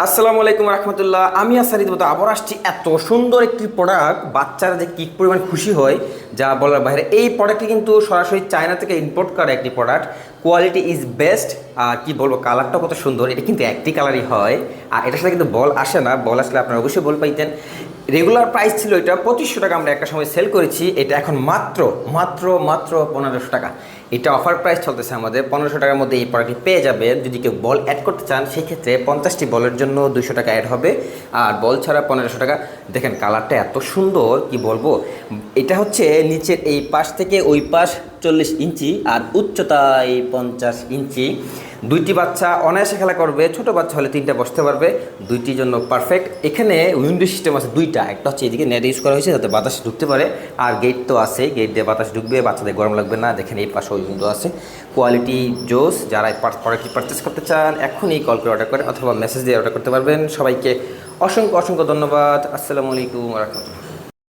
আসসালামু আলাইকুম রহমতুল্লাহ। আমি আসারিদ মতো আবার আসছি এত সুন্দর একটি প্রোডাক্ট বাচ্চারা যে কী পরিমাণ খুশি হয়, যা বলার বাইরে। এই প্রোডাক্টটি কিন্তু সরাসরি চায়না থেকে ইম্পোর্ট করা একটি প্রোডাক্ট কোয়ালিটি ইজ বেস্ট আর কি বলব কালারটা কত সুন্দর। এটা কিন্তু একটি কালারই হয়। আর এটার সাথে কিন্তু বল আসে না। বল আসলে আপনারা অবশ্যই বল পাইতেন। রেগুলার প্রাইস ছিল এটা। পঁচিশশো টাকা আমরা একটা সময় সেল করেছি। এটা এখন মাত্র মাত্র মাত্র পনেরোশো টাকা। এটা অফার প্রাইস চলতেছে আমাদের। পনেরোশো টাকার মধ্যে এই প্রোডাক্টটি পেয়ে যাবেন। যদি কেউ বল অ্যাড করতে চান, সেক্ষেত্রে পঞ্চাশটি বলের জন্য দুশো টাকা অ্যাড হবে। আর বল ছাড়া পনেরোশো টাকা। দেখেন কালারটা এত সুন্দর, কি বলব? এটা হচ্ছে নিচের এই পাশ থেকে ওই পাশ চল্লিশ ইঞ্চি আর উচ্চতা এই পঞ্চাশ ইঞ্চি। দুইটি বাচ্চা অনায়াসে খেলা করবে, ছোট বাচ্চা হলে তিনটা বসতে পারবে। দুইটির জন্য পারফেক্ট এখানে উইন্ডো সিস্টেম আছে দুইটা। একটা হচ্ছে এদিকে নেট ইউজ করা হয়েছে, যাতে বাতাস ঢুকতে পারে। আর গেট তো আছে গেট দিয়ে বাতাস ঢুকবে, বাচ্চাদের গরম লাগবে না। দেখেন এই পাশে উইন্ডো আছে। কোয়ালিটি জোস। যারা প্রোডাক্টটি পারচেস করতে চান, এখনই কল করে অর্ডার করেন অথবা মেসেজ দিয়ে অর্ডার করতে পারবেন। সবাইকে অসংখ্য অসংখ্য ধন্যবাদ। আসসালামু আলাইকুম রহমতুল্লাহ।